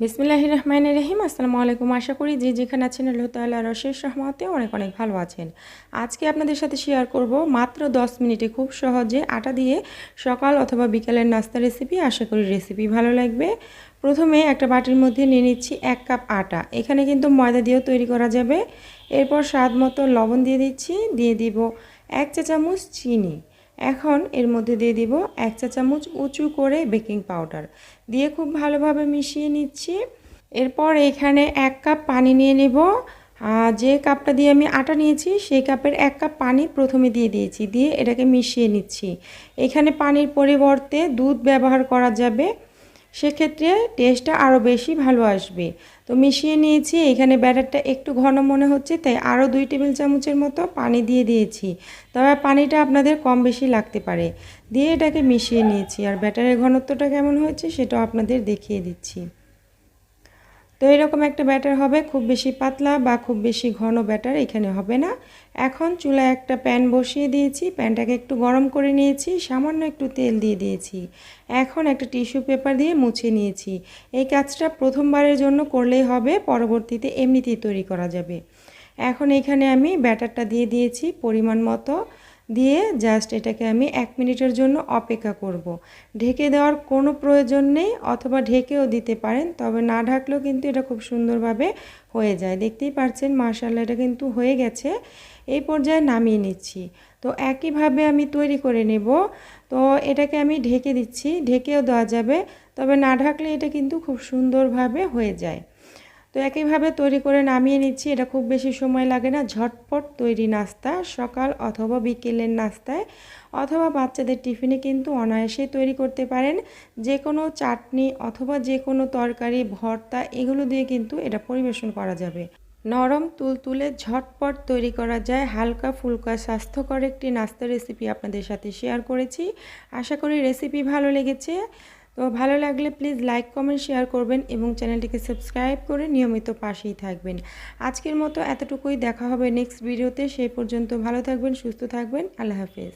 বিসমিল্লাহ রহমান রহিম আসসালামু আলাইকুম আশা করি যে যেখানে আছেন আল্লাহ তাল্লাহ রশেষ রহমতে অনেক অনেক ভালো আছেন। আজকে আপনাদের সাথে শেয়ার করব মাত্র 10 মিনিটে খুব সহজে আটা দিয়ে সকাল অথবা বিকালের নাস্তা রেসিপি আশা করি রেসিপি ভালো লাগবে। প্রথমে একটা বাটির মধ্যে নিয়ে নিচ্ছি এক কাপ আটা। এখানে কিন্তু ময়দা দিয়েও তৈরি করা যাবে। এরপর স্বাদ মতো লবণ দিয়ে দিচ্ছি। দিয়ে দিব এক চা চামচ চিনি। এখন এর মধ্যে দিয়ে দিব এক চা চামচ উঁচু করে বেকিং পাউডার। দিয়ে খুব ভালোভাবে মিশিয়ে নিচ্ছি। এরপর এখানে এক কাপ পানি নিয়ে নেব। যে কাপটা দিয়ে আমি আটা নিয়েছি, সেই কাপের এক কাপ পানি প্রথমে দিয়ে দিয়েছি। দিয়ে এটাকে মিশিয়ে নিচ্ছি। এখানে পানির পরিবর্তে দুধ ব্যবহার করা যাবে। সেক্ষেত্রে টেস্টটা আরও বেশি ভালো আসবে। তো মিশিয়ে নিয়েছি, এখানে ব্যাটারটা একটু ঘন মনে হচ্ছে, তাই আরও দুই টেবিল চামচের মতো পানি দিয়ে দিয়েছি। তবে পানিটা আপনাদের কম বেশি লাগতে পারে। দিয়ে এটাকে মিশিয়ে নিয়েছি, আর ব্যাটারের ঘনত্বটা কেমন হয়েছে সেটাও আপনাদের দেখিয়ে দিচ্ছি। তো এরকম একটা ব্যাটার হবে, খুব বেশি পাতলা বা খুব বেশি ঘন ব্যাটার এখানে হবে না। এখন চুলায় একটা প্যান বসিয়ে দিয়েছি, প্যানটাকে একটু গরম করে নিয়েছি, সামান্য একটু তেল দিয়ে দিয়েছি। এখন একটা টিস্যু পেপার দিয়ে মুছে নিয়েছি। এই কাজটা প্রথমবারের জন্য করলেই হবে, পরবর্তীতে এমনিতেই তৈরি করা যাবে। এখন এখানে আমি ব্যাটারটা দিয়ে দিয়েছি পরিমাণ মতো। দিয়ে জাস্ট এটাকে আমি এক মিনিটের জন্য অপেক্ষা করব। ঢেকে দেওয়ার কোনো প্রয়োজন নেই, অথবা ঢেকেও দিতে পারেন, তবে না ঢাকলেও কিন্তু এটা খুব সুন্দরভাবে হয়ে যায়। দেখতেই পাচ্ছেন মার্শাল্লাহ এটা কিন্তু হয়ে গেছে। এই পর্যায়ে নামিয়ে নিচ্ছি। তো একইভাবে আমি তৈরি করে নেব। তো এটাকে আমি ঢেকে দিচ্ছি, ঢেকেও দেওয়া যাবে, তবে না ঢাকলে এটা কিন্তু খুব সুন্দরভাবে হয়ে যায়। তো একইভাবে তৈরি করে নামিয়ে নিচ্ছি। এটা খুব বেশি সময় লাগে না। ঝটপট তৈরি নাস্তা, সকাল অথবা বিকেলের নাস্তায় অথবা বাচ্চাদের টিফিনে কিন্তু অনায়াসেই তৈরি করতে পারেন। যে কোনো চাটনি অথবা যে কোনো তরকারি, ভর্তা, এগুলো দিয়ে কিন্তু এটা পরিবেশন করা যাবে। নরম তুলতুলে ঝটপট তৈরি করা যায়। হালকা ফুলকা স্বাস্থ্যকর একটি নাস্তা রেসিপি আপনাদের সাথে শেয়ার করেছি। আশা করি রেসিপি ভালো লেগেছে। তো ভালো লাগলে প্লিজ লাইক কমেন্ট শেয়ার করবেন এবং চ্যানেলটিকে সাবস্ক্রাইব করে নিয়মিত পাশেই থাকবেন। আজকের মতো এতটুকুই, দেখা হবে নেক্সট ভিডিওতে সেই পর্যন্ত ভালো থাকবেন, সুস্থ থাকবেন। আল্লাহ হাফেজ।